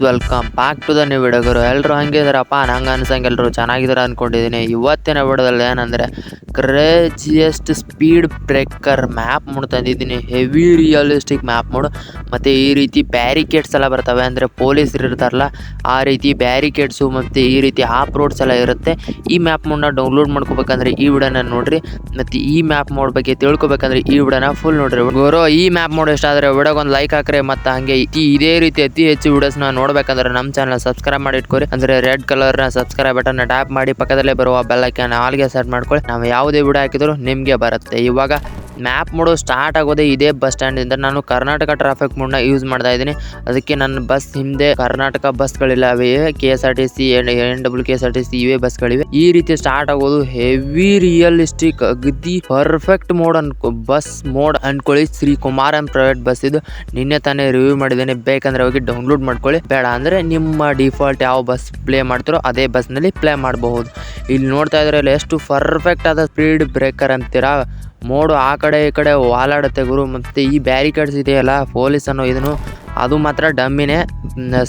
Welcome back to the new ವಿಡಿಯೋಗರು ಎಲ್ಲರೂ ಹಂಗಿದಾರಪ್ಪ ನಂಗೆ ಅನ್ಸಂಗೆ ಎಲ್ಲರೂ ಚೆನ್ನಾಗಿದ್ದಾರೆ ಅಂದ್ಕೊಂಡಿದ್ದೀನಿ ಇವತ್ತಿನ ವಿಡಿಯೋದಲ್ಲಿ ಏನಂದರೆ craziest speed breaker map mod ತಂದಿದ್ದೀನಿ. Heavy realistic map mod. ಮತ್ತು ಈ ರೀತಿ ಬ್ಯಾರಿಕೇಡ್ಸ್ ಎಲ್ಲ ಬರ್ತವೆ. ಅಂದರೆ ಪೊಲೀಸರು ಇರ್ತಾರಲ್ಲ, ಆ ರೀತಿ ಬ್ಯಾರಿಕೇಡ್ಸು ಮತ್ತು ಈ ರೀತಿ ಆಪ್ ರೋಡ್ಸ್ ಎಲ್ಲ ಇರುತ್ತೆ. ಈ ಮ್ಯಾಪ್ ಮೂಡನ್ನ ಡೌನ್ಲೋಡ್ ಮಾಡ್ಕೋಬೇಕಂದ್ರೆ ಈ ವಿಡಿಯೋನ ನೋಡಿರಿ. ಮತ್ತು ಈ ಮ್ಯಾಪ್ ಮೋಡ್ ಬಗ್ಗೆ ತಿಳ್ಕೊಬೇಕಂದ್ರೆ ಈ ವಿಡಿಯೋನ ಫುಲ್ ನೋಡಿರಿ. ಗುರು, ಈ ಮ್ಯಾಪ್ ಮೋಡ್ ಇಷ್ಟ ಆದರೆ ವಿಡಿಯೋಗೆ ಒಂದು ಲೈಕ್ ಹಾಕ್ರಿ. ಮತ್ತು ಹಂಗೆ ಇದೇ ರೀತಿ ಅತಿ ಹೆಚ್ಚು ವಿಡಿಯೋಸ್ನ ನೋಡ್ಬೇಕಂದ್ರೆ ನಮ್ಮ ಚಾನಲ್ ಸಬ್ಸ್ಕ್ರೈಬ್ ಮಾಡಿ ಇಟ್ಕೊರಿ. ಅಂದ್ರೆ ರೆಡ್ ಕಲರ್ನ ಸಬ್ಸ್ಕ್ರೈಬ್ ಬಟನ್ ಟ್ಯಾಪ್ ಮಾಡಿ ಪಕ್ಕದಲ್ಲೇ ಬರುವ ಬೆಲ್ಲೈಕನ್ ಆಲ್ಗೆ ಸೆಟ್ ಮಾಡ್ಕೊಳ್ಳಿ. ನಾವು ಯಾವುದೇ ವಿಡಿಯೋ ಹಾಕಿದ್ರು ನಿಮಗೆ ಬರುತ್ತೆ. ಇವಾಗ ಮ್ಯಾಪ್ ಮೋಡು ಸ್ಟಾರ್ಟ್ ಆಗೋದೇ ಇದೇ ಬಸ್ ಸ್ಟ್ಯಾಂಡಿಂದ ನಾನು ಕರ್ನಾಟಕ ಟ್ರಾಫಿಕ್ ಮೋಡ್ನ ಯೂಸ್ ಮಾಡ್ತಾ ಇದ್ದೀನಿ. ಅದಕ್ಕೆ ನನ್ನ ಬಸ್ ಹಿಂದೆ ಕರ್ನಾಟಕ ಬಸ್ಗಳಿಲ್ಲ ಅವೇ K S R T C N W K S R T C ಇವೇ ಬಸ್ಗಳಿವೆ ಈ ರೀತಿ ಸ್ಟಾರ್ಟ್ ಆಗೋದು ಹೆವಿ ರಿಯಲಿಸ್ಟಿಕ್ ಅಗದಿ ಪರ್ಫೆಕ್ಟ್ ಮೋಡ್ ಅನ್ಕೊ ಬಸ್ ಮೋಡ್ ಅನ್ಕೊಳ್ಳಿ. Shri Kumar and private bus ಇದು. ನಿನ್ನೆ ತಾನೇ ರಿವ್ಯೂ ಮಾಡಿದ್ದೇನೆ. ಬೇಕಂದ್ರೆ ಹೋಗಿ ಡೌನ್ಲೋಡ್ ಮಾಡ್ಕೊಳ್ಳಿ. ಬೇಡ ಅಂದರೆ ನಿಮ್ಮ ಡಿಫಾಲ್ಟ್ ಯಾವ ಬಸ್ ಪ್ಲೇ ಮಾಡ್ತಾರೋ ಅದೇ ಬಸ್ನಲ್ಲಿ ಪ್ಲೇ ಮಾಡಬಹುದು. ಇಲ್ಲಿ ನೋಡ್ತಾ ಇದ್ರೆ ಎಷ್ಟು ಪರ್ಫೆಕ್ಟ್ ಆದ ಸ್ಪೀಡ್ ಬ್ರೇಕರ್ ಅಂತೀರಾ? ಮೋಡು ಆ ಕಡೆ ಈ ಕಡೆ ವಾಲಾಡುತ್ತೆ ಗುರು. ಮತ್ತು ಈ ಬ್ಯಾರಿಕೇಡ್ಸ್ ಇದೆಯಲ್ಲ ಪೊಲೀಸ್ ಅನ್ನೋ ಇದನ್ನು, ಅದು ಮಾತ್ರ ಡಮ್ಮಿನೇ.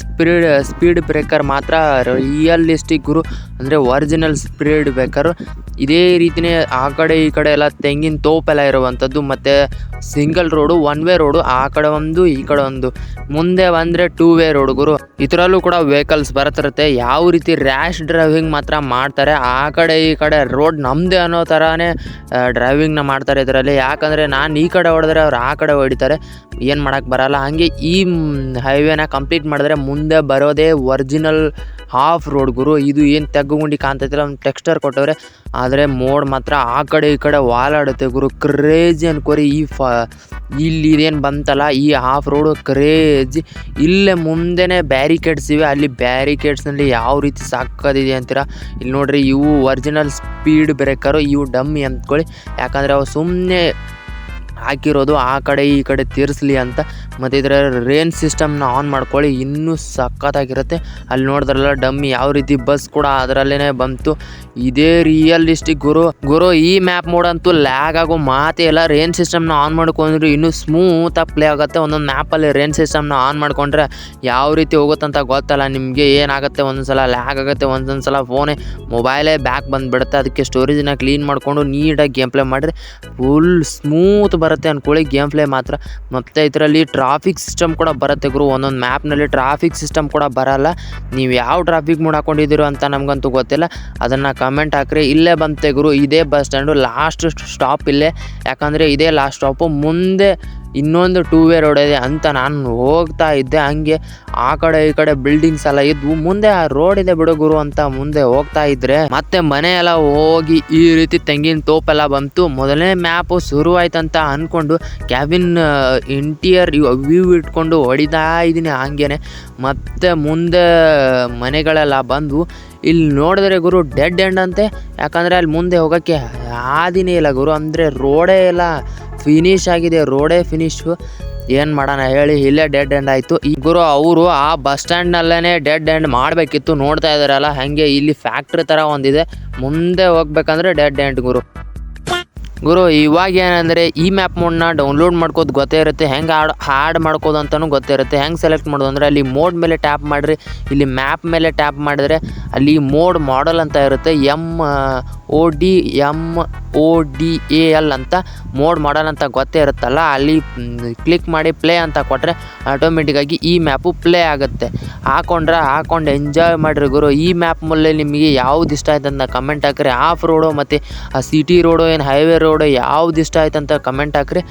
ಸ್ಪೀಡ್ ಸ್ಪೀಡ್ ಬ್ರೇಕರ್ ಮಾತ್ರ ರಿಯಲಿಸ್ಟಿಕ್ ಗುರು. ಅಂದರೆ ಒರಿಜಿನಲ್ ಸ್ಪೀಡ್ ಬ್ರೇಕರು ಇದೇ ರೀತಿನೇ ಆ ಕಡೆ ಈ ಕಡೆ ಎಲ್ಲ ತೆಂಗಿನ ತೋಪೆಲ್ಲ ಇರುವಂಥದ್ದು, ಮತ್ತು single road, one way road, ಆ ಕಡೆ ಒಂದು, ಈ ಕಡೆ ಒಂದು. ಮುಂದೆ ಬಂದರೆ ಟೂ ವೇ ರೋಡ್ ಗುರು. ಇದರಲ್ಲೂ ಕೂಡ ವೆಹಿಕಲ್ಸ್ ಬರ್ತಿರುತ್ತೆ. ಯಾವ ರೀತಿ ರ್ಯಾಶ್ ಡ್ರೈವಿಂಗ್ ಮಾತ್ರ ಮಾಡ್ತಾರೆ, ಆ ಕಡೆ ಈ ಕಡೆ ರೋಡ್ ನಮ್ಮದೇ ಅನ್ನೋ ಥರನೇ ಡ್ರೈವಿಂಗ್ನ ಮಾಡ್ತಾರೆ ಇದರಲ್ಲಿ. ಯಾಕಂದರೆ ನಾನು ಈ ಕಡೆ ಹೊಡೆದ್ರೆ ಅವ್ರು ಆ ಕಡೆ ಹೊಡಿತಾರೆ. ಏನು ಮಾಡೋಕ್ಕೆ ಬರಲ್ಲ. ಹಾಗೆ ಈ ಹೈವೇನ ಕಂಪ್ಲೀಟ್ ಮಾಡಿದ್ರೆ ಮುಂದೆ ಬರೋದೇ ಒರಿಜಿನಲ್ ಹಾಫ್ ರೋಡ್ ಗುರು. ಇದು ಏನು ತೆಗ್ಗುಂಡಿ ಕಾಣ್ತೈತಿಲ್ಲ ಒಂದು ಟೆಕ್ಸ್ಟರ್ ಕೊಟ್ಟವ್ರೆ. ಆದರೆ ಮೋಡ್ ಮಾತ್ರ ಆ ಕಡೆ ಈ ಕಡೆ ವಾಲಾಡುತ್ತೆ ಗುರು. ಕ್ರೇಜಿ ಅನ್ಕೋರಿ ಈ ಫ ಇಲ್ಲಿ ಇದೇನು ಬಂತಲ್ಲ, ಈ ಆಫ್ ರೋಡು ಕ್ರೇಜಿ ಇಲ್ಲೇ ಮುಂದೆನೇ ಬ್ಯಾರಿಕೇಡ್ಸ್ ಇವೆ, ಅಲ್ಲಿ ಬ್ಯಾರಿಕೇಡ್ಸ್ನಲ್ಲಿ ಯಾವ ರೀತಿ ಸಾಕೋದಿದೆ ಅಂತೀರ? ಇಲ್ಲಿ ನೋಡ್ರಿ ಇವು ಒರಿಜಿನಲ್ ಸ್ಪೀಡ್ ಬ್ರೇಕರು ಇವು ಡಮ್ಮಿ ಅಂದ್ಕೊಳ್ಳಿ ಯಾಕಂದರೆ ಅವು ಸುಮ್ಮನೆ ಹಾಕಿರೋದು ಆ ಕಡೆ ಈ ಕಡೆ ತೀರಿಸ್ಲಿ ಅಂತ ಮತ್ತು ಇದರ ರೇನ್ ಸಿಸ್ಟಮ್ನ ಆನ್ ಮಾಡ್ಕೊಳ್ಳಿ, ಇನ್ನೂ ಸಖತ್ತಾಗಿರುತ್ತೆ. ಅಲ್ಲಿ ನೋಡಿದ್ರಲ್ಲ ಡಮ್ಮಿ ಯಾವ ರೀತಿ ಬಸ್ ಕೂಡ ಅದರಲ್ಲೇ ಬಂತು. ಇದೇ ರಿಯಲಿಸ್ಟಿಕ್ ಗುರು ಗುರು, ಈ ಮ್ಯಾಪ್ ಮೋಡ್ ಅಂತೂ ಲ್ಯಾಗ್ ಆಗೋ ಮಾತೇ ಇಲ್ಲ. ರೇನ್ ಸಿಸ್ಟಮ್ನ ಆನ್ ಮಾಡ್ಕೊಂಡ್ರೆ ಇನ್ನೂ ಸ್ಮೂತಾಗಿ ಪ್ಲೇ ಆಗುತ್ತೆ. ಒಂದೊಂದು ಮ್ಯಾಪಲ್ಲಿ ರೇನ್ ಸಿಸ್ಟಮ್ನ ಆನ್ ಮಾಡ್ಕೊಂಡ್ರೆ ಯಾವ ರೀತಿ ಹೋಗುತ್ತಂತ ಗೊತ್ತಲ್ಲ. ನಿಮಗೆ ಏನಾಗುತ್ತೆ? ಒಂದೊಂದು ಸಲ ಲ್ಯಾಗ್ ಆಗುತ್ತೆ ಒಂದೊಂದು ಸಲ ಫೋನೇ ಮೊಬೈಲೇ ಬ್ಯಾಕ್ ಬಂದುಬಿಡುತ್ತೆ. ಅದಕ್ಕೆ ಸ್ಟೋರೇಜನ್ನ ಕ್ಲೀನ್ ಮಾಡಿಕೊಂಡು ನೀಟಾಗಿ ಗೇಮ್ ಪ್ಲೇ ಮಾಡಿದ್ರೆ ಫುಲ್ ಸ್ಮೂತ್ ಬರುತ್ತೆ ಅಂದ್ಕೊಳ್ಳಿ ಗೇಮ್ ಪ್ಲೇ ಮಾತ್ರ. ಮತ್ತು ಇದರಲ್ಲಿ ಟ್ರಾಫಿಕ್ ಸಿಸ್ಟಮ್ ಕೂಡ ಬರುತ್ತೆ ಗುರು. ಒಂದೊಂದು ಮ್ಯಾಪ್ನಲ್ಲಿ ಟ್ರಾಫಿಕ್ ಸಿಸ್ಟಮ್ ಕೂಡ ಬರಲ್ಲ. ನೀವು ಯಾವ ಟ್ರಾಫಿಕ್ ಮೂಡ್ ಹಾಕೊಂಡಿದ್ದೀರೋ ಅಂತ ನಮಗಂತೂ ಗೊತ್ತಿಲ್ಲ. ಅದನ್ನು ಕಮೆಂಟ್ ಹಾಕ್ರಿ. ಇಲ್ಲೇ ಬಂತೆ ಗುರು. ಇದೇ ಬಸ್ ಸ್ಟ್ಯಾಂಡು ಲಾಸ್ಟ್ ಸ್ಟಾಪ್ ಇಲ್ಲೇ. ಯಾಕಂದರೆ ಇದೇ ಲಾಸ್ಟ್ ಸ್ಟಾಪು ಮುಂದೆ ಇನ್ನೊಂದು ಟೂ ವೇ ರೋಡ್ ಇದೆ ಅಂತ ನಾನು ಹೋಗ್ತಾ ಇದ್ದೆ. ಹಂಗೆ ಆ ಕಡೆ ಈ ಕಡೆ ಬಿಲ್ಡಿಂಗ್ಸ್ ಎಲ್ಲ ಇದ್ವು ಮುಂದೆ ಆ ರೋಡ್ ಇದೆ ಬಿಡು ಗುರು ಅಂತ ಮುಂದೆ ಹೋಗ್ತಾ ಇದ್ರೆ ಮತ್ತೆ ಮನೆ ಎಲ್ಲ ಹೋಗಿ ಈ ರೀತಿ ತೆಂಗಿನ ತೋಪೆಲ್ಲ ಬಂತು. ಮೊದಲನೇ ಮ್ಯಾಪು ಶುರು ಆಯ್ತಂತ ಅನ್ಕೊಂಡು ಕ್ಯಾಬಿನ್ ಇಂಟೀರಿಯರ್ ವ್ಯೂ ಇಟ್ಕೊಂಡು ಹೊಡಿತಾ ಇದ್ದೀನಿ ಹಂಗೇನೆ. ಮತ್ತೆ ಮುಂದೆ ಮನೆಗಳೆಲ್ಲ ಬಂದವು ಇಲ್ಲಿ ನೋಡಿದ್ರೆ ಗುರು ಡೆಡ್ ಎಂಡ್ ಅಂತೆ. ಯಾಕಂದರೆ ಅಲ್ಲಿ ಮುಂದೆ ಹೋಗೋಕ್ಕೆ ಆದಿನೇ ಇಲ್ಲ ಗುರು. ಅಂದರೆ ರೋಡೇ ಎಲ್ಲ ಫಿನಿಶ್ ಆಗಿದೆ ರೋಡೇ ಫಿನಿಶ್ ಏನು ಮಾಡೋಣ ಹೇಳಿ, ಇಲ್ಲೇ ಡೆಡ್ ಎಂಡ್ ಆಯಿತು. ಗುರು ಅವರು ಆ ಬಸ್ ಸ್ಟ್ಯಾಂಡ್ನಲ್ಲೇ ಡೆಡ್ ಎಂಡ್ ಮಾಡಬೇಕಿತ್ತು. ನೋಡ್ತಾ ಇದಾರಲ್ಲ, ಹಂಗೆ ಇಲ್ಲಿ ಫ್ಯಾಕ್ಟ್ರಿ ತರ ಒಂದಿದೆ. ಮುಂದೆ ಹೋಗ್ಬೇಕಂದ್ರೆ ಡೆಡ್ ಎಂಡ್ ಗುರು. ಗುರು, ಇವಾಗ ಏನಂದರೆ ಈ ಮ್ಯಾಪ್ ಮೋಡ್ನ ಡೌನ್ಲೋಡ್ ಮಾಡ್ಕೋದು ಗೊತ್ತೇ ಇರುತ್ತೆ. ಹೆಂಗೆ ಆಡ್ ಹಾಡ್ ಮಾಡ್ಕೋದು ಅಂತಲೂ ಗೊತ್ತೇ ಇರುತ್ತೆ. ಹೆಂಗೆ ಸೆಲೆಕ್ಟ್ ಮಾಡೋದು ಅಂದರೆ ಅಲ್ಲಿ ಮೋಡ್ ಮೇಲೆ ಟ್ಯಾಪ್ ಮಾಡಿರಿ. ಇಲ್ಲಿ ಮ್ಯಾಪ್ ಮೇಲೆ ಟ್ಯಾಪ್ ಮಾಡಿದ್ರೆ ಅಲ್ಲಿ ಮೋಡ್ ಮಾಡಲ್ ಅಂತ ಇರುತ್ತೆ. M O D M O D A L ಅಂತ ಮೋಡ್ ಮಾಡಲ್ ಅಂತ ಗೊತ್ತೇ ಇರುತ್ತಲ್ಲ, ಅಲ್ಲಿ ಕ್ಲಿಕ್ ಮಾಡಿ ಪ್ಲೇ ಅಂತ ಕೊಟ್ಟರೆ ಆಟೋಮೆಟಿಕ್ಕಾಗಿ ಈ ಮ್ಯಾಪು ಪ್ಲೇ ಆಗುತ್ತೆ. ಹಾಕೊಂಡ್ರೆ ಹಾಕೊಂಡು ಎಂಜಾಯ್ ಮಾಡಿರಿ ಗುರು. ಈ ಮ್ಯಾಪ್ ಮೇಲೆ ನಿಮಗೆ ಯಾವ್ದು ಇಷ್ಟ ಆಯ್ತು ಅಂತ ಕಮೆಂಟ್ ಹಾಕ್ರಿ. ಆಫ್ ರೋಡು ಮತ್ತು, ಆ ಸಿಟಿ ರೋಡು ಏನು ಹೈವೇ ರೋಡು ಯಾವ್ದು ಇಷ್ಟ ಆಯ್ತು ಅಂತ ಕಮೆಂಟ್ ಹಾಕ್ರಿ.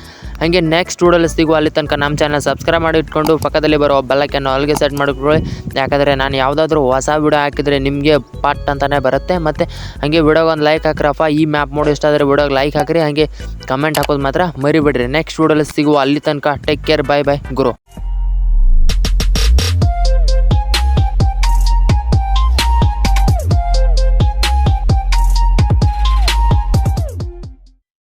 ಹಾಗೆ ನೆಕ್ಸ್ಟ್ ಟೂಡಲ್ಲಿ ಸಿಗುವ ಅಲ್ಲಿ ತನಕ ನಮ್ಮ ಚಾನಲ್ ಸಬ್ಸ್ಕ್ರೈಬ್ ಮಾಡಿ ಇಟ್ಕೊಂಡು ಪಕ್ಕದಲ್ಲಿ ಬರೋ ಬೆಲ್ಲಕ್ಕೆ ಅಲ್ಲಿಗೆ ಸೆಟ್ ಮಾಡಿಕೊಳ್ಳಿ. ಯಾಕಂದರೆ ನಾನು ಯಾವುದಾದ್ರೂ ಹೊಸ ವಿಡಿಯೋ ಹಾಕಿದರೆ ನಿಮಗೆ ಪಟ್ ಅಂತಲೇ ಬರುತ್ತೆ. ಮತ್ತು ಹಾಗೆ ವಿಡಿಯೋಗೆ ಒಂದು ಲೈಕ್ ಹಾಕ್ರಪ್ಪ, ಈ ಮ್ಯಾಪ್ ಮೋಡ್ ಇಷ್ಟ ಆದರೆ ವಿಡಿಯೋಗೆ ಲೈಕ್ ಹಾಕ್ರಿ. ಹಾಗೆ ಕಮೆಂಟ್ ಹಾಕೋದು ಮಾತ್ರ ಮರಿಬೇಡ್ರಿ. ನೆಕ್ಸ್ಟ್ ಟೂಡಲ್ಲಿ ಸಿಗುವ ಅಲ್ಲಿ ತನಕ ಟೇಕ್ ಕೇರ್ ಬೈ ಬೈ ಗುರು.